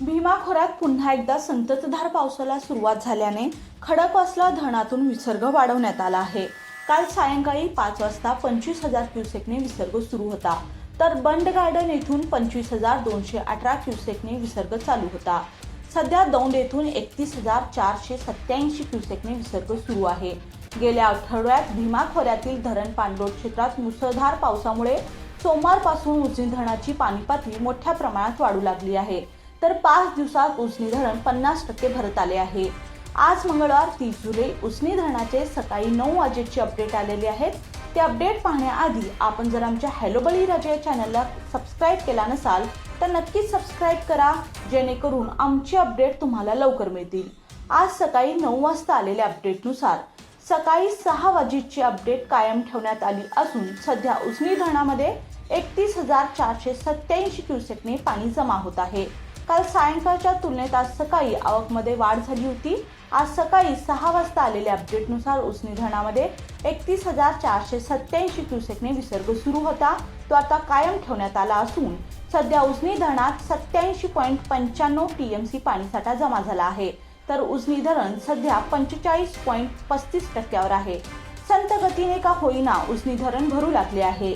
भीमा खोऱ्यात पुन्हा एकदा संततधार पावसाला सुरुवात झाल्याने खडकवासला धरणातून विसर्ग वाढवण्यात आला आहे. काल सायंकाळी पाच वाजता पंचवीस हजार क्युसेकने विसर्ग सुरू होता. तर बंड गार्डन येथून पंचवीस हजार दोनशे अठरा क्युसेकने विसर्ग चालू होता. सध्या दौंड येथून एकतीस हजार चारशे सत्याऐंशी क्युसेकने विसर्ग सुरू आहे. गेल्या आठवड्यात भीमा खोऱ्यातील धरण पाणलोट क्षेत्रात मुसळधार पावसामुळे सोमवारपासून उजनी धरणाची पाणी पातळी मोठ्या प्रमाणात वाढू लागली आहे. तर पाच दिवसात उसनी धरण पन्नास टक्के भरत आले आहे. आज मंगळवार तीस जुलै उसनी धरणाचे सकाळी नऊ वाजेची अपडेट आलेले आहेत. ते अपडेट पाहण्याआधी आपण जर आमच्या हॅलो बळी राजा या चॅनलला सबस्क्राईब केला नसाल तर नक्कीच सबस्क्राईब करा जेणेकरून आमचे अपडेट तुम्हाला लवकर मिळतील. आज सकाळी नऊ वाजता आलेल्या अपडेटनुसार सकाळी सहा वाजेची अपडेट कायम ठेवण्यात आली असून सध्या उसनी धरणामध्ये एकतीस हजार चारशे सत्याऐंशी क्युसेकने पाणी जमा होत आहे. काल सायंकाळच्या तुलनेत आज सकाळी आवकमध्ये वाढ झाली होती. आज सकाळी सहा वाजता आलेल्या अपडेटनुसार उसनी धरणामध्ये एकतीस हजार चारशे सत्याऐंशी क्युसेकने विसर्ग सुरू होता. तो आता कायम ठेवण्यात आला असून सध्या उजनी धरणात सत्याऐंशी पॉईंट पंच्याण्णव टी एम सी पाणीसाठा जमा झाला आहे. तर उजनी धरण सध्या पंचेचाळीस पॉईंट पस्तीस टक्क्यावर आहे. संत गतीने का होईना उजनी धरण भरू लागले आहे.